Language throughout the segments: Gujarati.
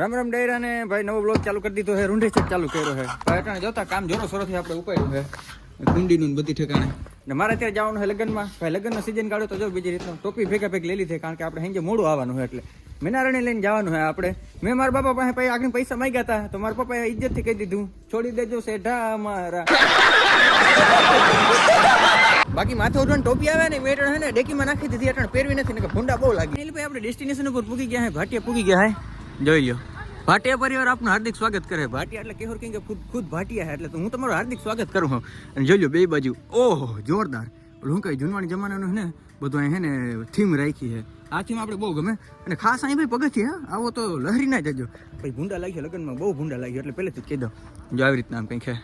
રામ રામ ડાયરા ને ભાઈ નવો બ્લોગ ચાલુ કરી દીધો છે રૂંઢે છે ચાલુ કર્યો છે. ભાઈ અટાણે જોતા કામ જોરો સોરોથી આપણે ઉપાડ્યું છે. કુંડીનું ને બધી ઠેકાણે. ને મારે અત્યારે જવાનું છે લગ્નમાં. ભાઈ લગ્નનો સીઝન કાઢો તો જો બીજી રીતનો ટોપી ભેગા ભેગ લઈ લીધી કારણ કે આપણે હેંજે મોડું આવવાનું છે એટલે. મેનારણી લઈને જવાનું છે આપણે. મેં મારા બાપા પાસે ભાઈ આગળ પૈસા માંગ્યા હતા તો મારા પપ્પાએ ઇજ્જતથી કહી દીધું છોડી દેજો સેઢા અમારા. બાકી માથે ઉડવાની ટોપી આવે ને મેં અટાણે હે ને ડેકીમાં નાખી દીધી અટણ પહેરવી નથી ને ભૂંડા બહુ લાગી. એટલે ભાઈ આપણે ડેસ્ટિનેશન ઉપર પૂકી ગયા હે ભાટિયા પૂગી ગયા હે. જોઈ લો ભાટિયા પરિવાર આપનું હાર્દિક સ્વાગત કરે. ભાટિયા એટલે કેહોર કિંગ ખુદ ખુદ ભાટિયા છે એટલે હું તમારું હાર્દિક સ્વાગત કરું અને જોઈ લો બે બાજુ. ઓહો, જોરદાર. હું કઈ જૂનવાણી જમાનાનું ને, બધું અહીં ને થીમ રાખી છે. આ થીમ આપણે બહુ ગમે. અને ખાસ અહીં ભાઈ પગથિયે, હા, આવો તો લહેરી ના જજો. ભાઈ, ભૂંડા લાગ્યો લગ્નમાં, બહુ ભૂંડા લાગ્યો એટલે પહેલેથી કહી દો જો આવી રીતના કંઈક છે.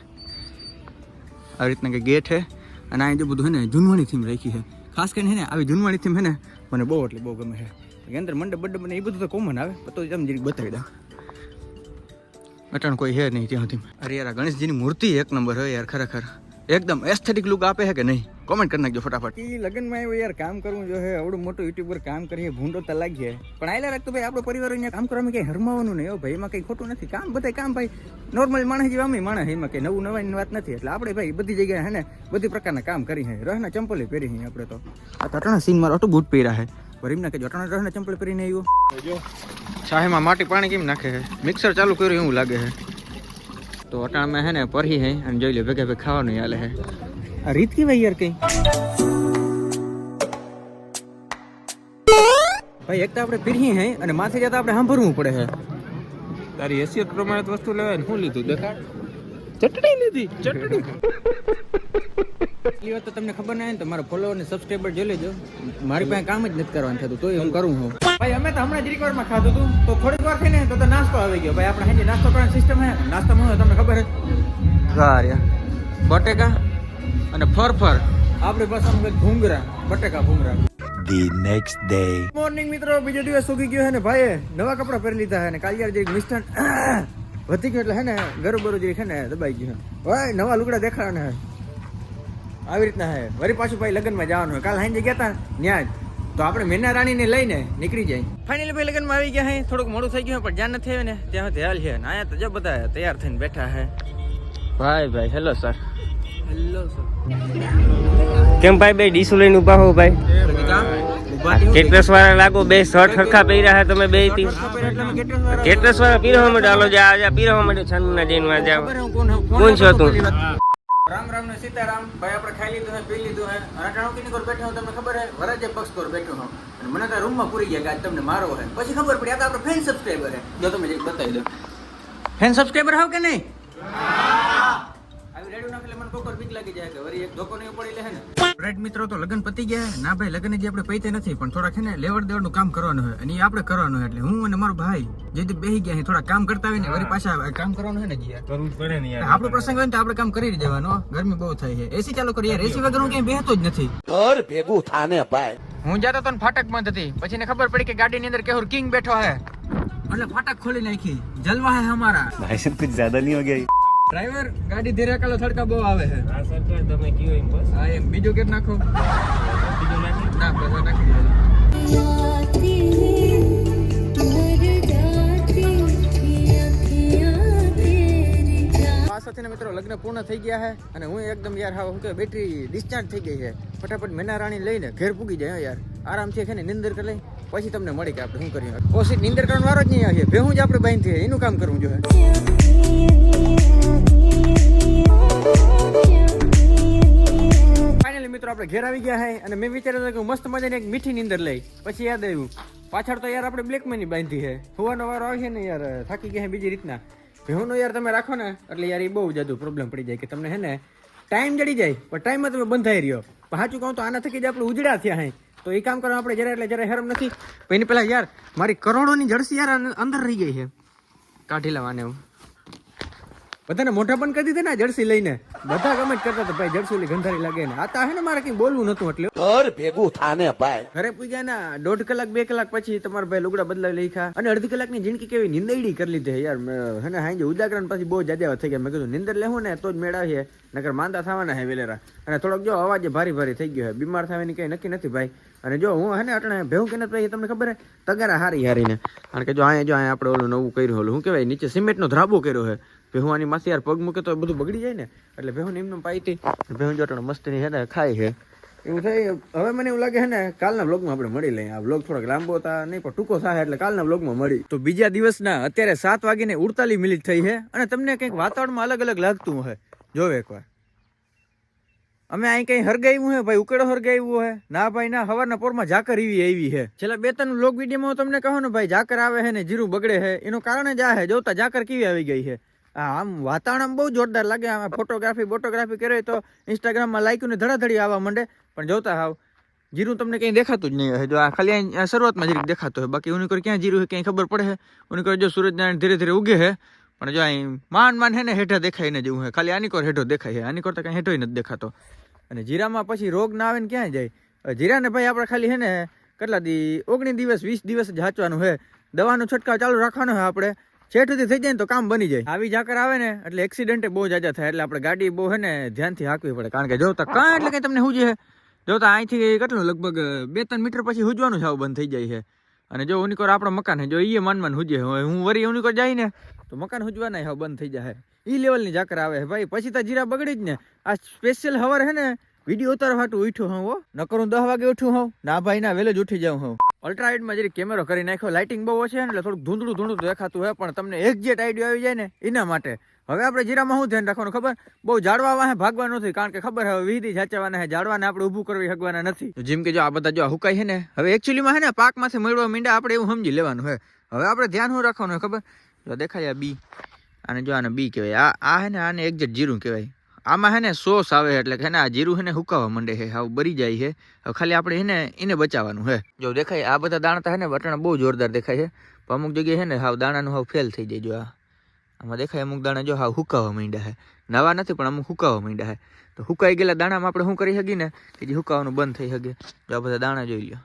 આવી રીતના કંઈક ગેટ છે. અને અહીં જો બધું હે ને, જૂનવાણી થીમ રાખી છે. ખાસ કરીને હે ને, આવી જૂનવાણી થીમ હે ને, મને બહુ એટલે બહુ ગમે છે. કે અંદર મંડપ ને એ બધું તો કોમન આવે તો તમે જરીક બતાવી દઉં. અટાણ કોઈ હે નહીં ત્યાં અરે યાર ગણેશજીની મૂર્તિ એક નંબર હોય યાર ખરેખર. એકદમ એસ્થેટિક લુક આપે છે કે નહીં? કોમેન્ટ કરી નાખજો ફટાફટ. એ લગ્નમાં આવ્યો યાર કામ કરવું જો હે આવડું મોટું યુટ્યુબર કામ કરીએ ભૂંડો તો લાગીએ. પણ આયલા રાખતો ભાઈ આપણો પરિવાર અહીંયા કામ કરવામાં કંઈ હરમાવાનું નહીં ભાઈ એમાં કંઈ ખોટું નથી. કામ બધા કામ ભાઈ નોર્મલ માણસ જેવા અમે માણસ એમાં કંઈ નવું નવાની વાત નથી. એટલે આપણે ભાઈ બધી જગ્યાએ હે ને બધી પ્રકારના કામ કરી હે. રહના ચંપલે પહેરી હે આપણે તો. આ તટણા સીન મારો તો બૂટ પહેર્યા હે. ભરીમના કે જટણા રહે ચંપલ પહેરીને આવ્યો. ચાહેમાં માટી પાણી કેમ નાખે છે? મિક્સર ચાલુ કર્યું એવું લાગે છે. તો અટાણમાં હે ને પરી હે અને જોઈ લે ભેગે ભેગ ખાવાનું હાલે હે આ રીત કેવાય યાર કઈ. ભાઈ એક તો આપણે પીરહી હે અને માથે જતા આપણે સાંભળવું પડે હે તારી હેસિયત પ્રમાણે વસ્તુ લેવાય ને. શું લીધું દેખાડ. ચટણી લીધી ચટણી. એટલી વાત તો તમને ખબર ના હોય ને તો મારા ફોલોવર ને સબસ્ક્રાઈબર જોઈ લેજો. મારી પાસે કામ જ નથી કરવાનું થતું તોય હું કરું હું ભાઈ અમે તો હમણાં જરીક વારમાં ખાધું હતું. તો થોડીક વાર થઈને તો તો નાસ્તો આવી ગયો. ભાઈ આપણે હાજે નાસ્તો કરવાની સિસ્ટમ હે. નાસ્તામાં હોય તમને ખબર છે? ગાર્યા બટેકા અને ફરફર. આપણી ભાષામાં ભૂંગરા બટેકા ભૂંગરા. મોર્નિંગ મિત્રો બીજો દિવસ સુગી ગયો હે ને ભાઈએ. નવા કપડા પહેરી લીધા હે ને કાલ જે મિસ્ટન વધી ગયો એટલે હે ને ગરુ બરુ જે છે ને દબાઈ ગયું નવા લુગડા દેખાડવાના હે. આવી રીતના હે. વરી પાછું ભાઈ લગ્નમાં જવાનું હોય. કાલ હાઈ ગયા તા ત્યાં જ તો આપણે મેના રાણીને લઈને નીકળી જાય. ફાઇનલી ભાઈ લગ્નમાં આવી ગયા હે. થોડુંક મોડું થઈ ગયું પણ જ્યાં નથી આવ્યું ને. ત્યાં સુધી હાલ છે. ને આયા તો જો બધા તૈયાર થઈને બેઠા હે. ભાઈ ભાઈ હેલો સર હેલો સર કેમ ભાઈ બે ડીસુ લઈને ઊભા હો ભાઈ? કેટરસ વાળા લાગો બે શર્ટ ખરખા પહેર્યા હતા તમે બેથી કેટરસ વાળા પીરવા માટે આલો જા જા પીરવા માટે છંદ ના જઈને માં જાવ. કોણ છો તું? રામ રામ ને સીતારામ ભાઈ આપણે ખાઈ લીધું હે પી લીધું હે. અટાણું કિની કોર બેઠો હું તમને ખબર હે? વરાજે પક્ષ કોર બેઠો હો. અને મને તો રૂમમાં પૂરી ગયા કે આજ તમને મારો હે. પછી ખબર પડી આ તો આપણો ફેન સબસ્ક્રાઇબર હે. જો તમે બતાવી દો. ફેન સબસ્ક્રાઇબર હો કે નહીં? કામ કરી દેવાનો ગરમી બહુ થાય છે એસી ચાલુ કરી યાર એસી વગર હું ક્યાંય બેહતો જ નથી. ઘર ભેગું થાને ભાઈ. હું જતો તો ફાટક બંધ હતી પછી ને ખબર પડી કે ગાડી ની અંદર કેહોર કિંગ બેઠો હે. એટલે ફાટક ખોલી નાખી. જલવા હે હમારા ભાઈ કુછ જ્યાદા નહીં હો ગયા ડ્રાઈવર ગાડી ધીરે કાલે થડકા બહુ આવે છે. હા સરકાર તમે કયો એમ બસ? હા એમ. બીજો કેટ નાખો? બીજો નાખી? ના બસ નાખી દીધો. મિત્રો લગ્ન પૂર્ણ થઈ ગયા છે અને હું એકદમ યાર હા હું કે બેટરી ડિસ્ચાર્જ થઈ ગઈ છે. ફટાફટ મેના રાણી લઈને ઘેર પૂગી જાય યાર. આરામથી છે ને નિંદર કરી લઈ પછી તમને મળી કે આપણે શું કરીએ. ઓછી નિંદર કરવાનો વારો જ નહીં આવીએ ભેહું જ આપણે બાંધીએ. એનું કામ કરવું જોઈએ. આપણે ઘેર આવી ગયા હે અને મેં વિચાર્યું હતું કે મસ્ત મજાની એક મીઠી નીંદર લઈ પછી યાદ આવ્યું, પાછળ તો યાર આપણે બ્લેક મની બાંધી છે હોવાનો વારો આવે છે ને યાર, થાકી ગયા બીજી રીતના. ભેહુંનો યાર તમે રાખો ને, એટલે યાર એ બહુ જાદુ પ્રોબ્લેમ પડી જાય કે તમને હે ને ટાઈમ જડી જાય, પણ ટાઈમમાં તમે બંધાઈ રહ્યો. પણ સાચું કહું તો આના થકી જ આપણે ઉજળા થયા હે. તો એ કામ કરવા આપણે જરા એટલે જરા હેરમ નથી. એની પહેલા યાર, મારી કરોડોની જર્સી યાર અંદર રહી ગઈ છે કાઢી લેવાને હું. બધાને મોટા પણ કરી દીધા ને જર્સી લઈને. બધા કમેન્ટ કરતા હતા ભાઈ જર્સી ઓલી ગંધારી લાગે ને. આ હે ને મારે કઈ બોલવું નતું એટલે. ઘર ભેગું થાને ભાઈ. ઘરે પૂગ્યા ના દોઢ કલાક બે કલાક પછી તમારા ભાઈ લુગડા બદલાવી લખ્યા અને અડધી કલાકની જિંદગી કેવી નિંદડી કરી લીધી યાર. હે ને હાંજે ઉજાગરા પછી બહુ જાજા થઈ ગયા. મેં કીધું નિંદર લેવું ને તો જ મેળાવીએ. નકર માંદા થવાના હે વેલેરા. અને થોડોક જો અવાજ ભારી ભારી થઈ ગયો હે બીમાર થવાની કઈ નક્કી નથી ભાઈ. અને જો હું હે ને અટણે ભેહું કે નથી તમને ખબર હે? તગારા હારી હારીને. કારણ કે જો અહીંયા જો અહીંયા આપણે ઓલું નવું કર્યું ઓલું, શું કહેવાય? નીચે સિમેન્ટનો ધ્રાબો કર્યો છે ભેહું આની માથે યાર પગ મૂકે તો બધું બગડી જાય ને. એટલે ભેહું એમનું પાઈતી ભેહું જો અટણે મસ્તીની છે ને ખાય છે. એવું થાય, હવે મને એવું લાગે છે ને, કાલના બ્લોગમાં આપણે મળી લઈએ. આ બ્લોગ થોડોક લાંબો હતા, નહીં પણ ટૂંકો થાય એટલે કાલના બ્લોગમાં મળી. તો બીજા દિવસના અત્યારે સાત વાગીને ઉડતાલીસ મિનિટ થઈ છે અને તમને કંઈક વાતાવરણમાં અલગ અલગ લાગતું હોય જોવે એકવાર. અમે અહીં કઈ હરગાવ્યું હે? ભાઈ ઉકેડો હરગાવ્યું હે? ના ભાઈ, ના, હવારના પોરમાં ઝાકર એવી આવી હે. છેલ્લા બે, ત્રણ લોક વિડીયોમાં હું તમને કહું ને, ભાઈ ઝાકર આવે છે ને, જીરું બગડે છે એનું કારણ જ આ હે, જોતા ઝાકર કેવી આવી ગઈ છે આ આમ વાતાવરણ બહુ જોરદાર લાગે, આમ ફોટોગ્રાફી ફોટોગ્રાફી કરે તો ઇન્સ્ટાગ્રામમાં લાઈકું ને ધડાધડી આવવા માંડે, પણ જોતા હાવ. જીરું તમને કંઈ દેખાતું જ નહીં હોય. જો આ ખાલી શરૂઆતમાં જીરીક દેખાતો હોય. બાકી ઉની કોઈ ક્યાં જીરું હોય ક્યાંય ખબર પડે ઉની કોઈ જો સૂરજનારાયણ ધીરે ધીરે ઉગે છે પણ જો અહીં માંડ માંડ હે ને હેઠા દેખાય ને જેવું હે. ખાલી આની કોર હેઠો દેખાય છે આની કોર તો કાંઈ હેઠો નથી દેખાતો. અને જીરામાં પછી રોગ ના આવે ને ક્યાં જાય? જીરાને ભાઈ આપણે ખાલી હે ને કેટલા દી? ઓગણીસ દિવસ, વીસ દિવસ જ હાચવાનું છે દવાનો છંટકાવ ચાલુ રાખવાનો છે આપણે. છેઠથી થઈ જાય ને તો કામ બની જાય. આવી ઝાકર આવે ને એટલે એક્સિડન્ટ બહુ જાજા થાય. એટલે આપણે ગાડી બહુ હે ને ધ્યાનથી હાંકવી પડે. કારણ કે જોતા કાં એટલે કંઈ તમને શું છે જોતા અહીંથી કેટલું? લગભગ બે ત્રણ મીટર પછી હુજવાનું સાવ બંધ થઈ જાય છે. અને જો ઉનિકોર આપણો મકાન છે જો એ માન માન હુજે. હું વરી ઉનિકોર જાય ને તો મકાન હુજવાના હવે બંધ થઈ જાય ઈ લેવલની જાકર આવે ભાઈ. પછી તો જીરા બગડી જ ને. આ સ્પેશિયલ હવાર હે ને, વીડિયો ઉતારવા હાટું ઉઠ્યું હું હો. નકર દસ વાગે ઉઠું હું. ના ભાઈ, ના, વહેલો જ ઉઠી જાઉં હું. અલ્ટ્રાવાઇડમાં જરી કેમેરો કરી નાખ્યો લાઇટિંગ બહુ ઓછી ને, એટલે થોડુંક ધૂંધળું ધૂંધળું દેખાતું હોય પણ તમને એક્ઝેક્ટ આઈડિયો આવી જાય ને, એના માટે. હવે આપણે જીરામાં શું ધ્યાન રાખવાનું ખબર? બહુ જાડવા વાહે ભાગવા નથી, કારણ કે ખબર હવે વીધી જાચવાના છે જાડવાને આપણે ઊભું કરવી હગવાના નથી. જેમ કે જો આ બધા જો હુકાય છે ને, હવે એકચ્યુઅલીમાં છે ને, પાકમાંથી મેળવા મીંડા આપણે એવું સમજી લેવાનું હોય હવે આપણે ધ્યાન શું રાખવાનું ખબર? જો દેખાય બી. અને જો આને બી કહેવાય. આ આ હે ને, આને એક્ઝેટ જીરું કહેવાય. આમાં હે ને સોસ આવે એટલે કે આ જીરું હે ને હુકાવા માંડે છે હાવ બરી જાય છે ખાલી આપણે એને એને બચાવવાનું હે. જો દેખાય, આ બધા દાણા હે ને વટાણા બહુ જોરદાર દેખાય છે પણ અમુક જગ્યાએ હે ને હાવ દાણાનું હાવ ફેલ થઈ જાય જો આ. આમાં દેખાય અમુક દાણા જો હાવ હુકાવા માંડ્યા છે નવા નથી, પણ અમુક હુકાવા માંડ્યા છે તો હુકાઈ ગયેલા દાણામાં આપણે શું કરી શકીએ ને? કે જે હુકાવાનું બંધ થઈ શકે. જો આ બધા દાણા જોઈ લ્યો.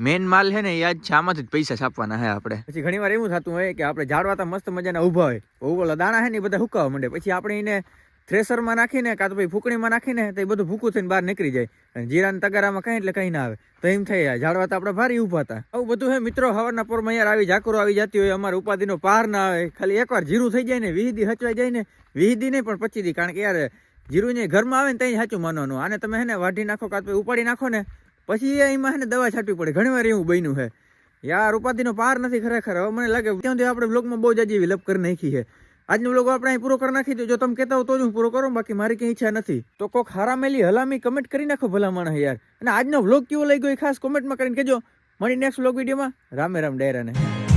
મેન માલ છે ને આજ છે આમાંથી જ પૈસા છાપવાના છે આપણે. પછી ઘણી વાર એવું થતું હોય કે આપણે ઝાડવા તો મસ્ત મજાના ઊભા હોય. ઓલા દાણા છે ને, એ બધા હુકાવા માંડે. પછી આપણે એને થ્રેસરમાં નાખીને કાં તો પછી ફૂકણીમાં નાખીને તો એ બધું ભૂકું થઈને બહાર નીકળી જાય. અને જીરાને તગારામાં કંઈ એટલે કંઈ ના આવે. તો એમ થઈ જાય ઝાડવા તો આપણે ભારી ઊભા હતા. આવું બધું હે, મિત્રો, હવારના પોરમાં યાર આવી ઝાકરો આવી જતી હોય, અમારે ઉપાધિનો પાર ના આવે. ખાલી એકવાર જીરું થઈ જાય ને, વિહિદી હચવાઈ જાય ને, વિહિદી નહીં, પણ પચી દી. કારણ કે યાર, જીરું ને ઘરમાં આવે ને, ત્યાં સાચું માનવાનું. આને તમે હે ને, વાઢી નાખો, કાં તો ઉપાડી નાખો ને પછી એમાં એને દવા છાંટવી પડે. ઘણી વાર એવું બન્યું છે યાર, ઉપાધિનો પાર નથી ખરેખર. હવે મને લાગે ત્યાં સુધી આપણે બ્લોગમાં બહુ જ આજે વિલપ કરી નાખી છે. આજનો બ્લોગ આપણે અહીં પૂરો કરી નાખી દો જો તમે કહેતા હો તો જ હું પૂરો કરું, બાકી મારી કંઈ ઈચ્છા નથી. તો કોક હારામેલી હલામી કમેન્ટ કરી નાખો ભલા માણસ યાર. અને આજનો બ્લોગ કેવો લઈ ગયો ખાસ કોમેન્ટમાં કરીને કહેજો. મળી નેક્સ્ટ બ્લોગ વિડીયોમાં. રામે રામ ડાયરાને.